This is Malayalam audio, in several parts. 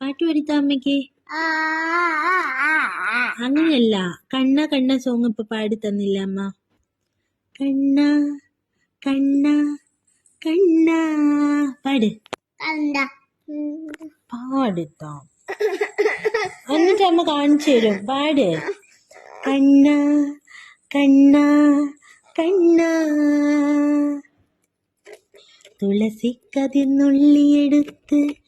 പാട്ട് പഠിത്ത അമ്മയ്ക്ക് അങ്ങനെയല്ല. കണ്ണ കണ്ണ സോങ് ഇപ്പൊ പാടി തന്നില്ല അമ്മ. കണ്ണ കണ്ണ കണ്ണ. പാട്. പാടിത്താം പാടുത്താ. എന്നിട്ട് അമ്മ കാണിച്ചു തരും. പാട്. കണ്ണ കണ്ണ കണ്ണ. തുളസിക്കതിർന്നുള്ളിയെടുത്ത്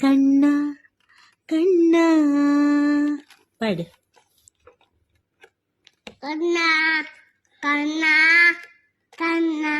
கண்ணா கண்ணா பாடு கண்ணா கண்ணா கண்ணா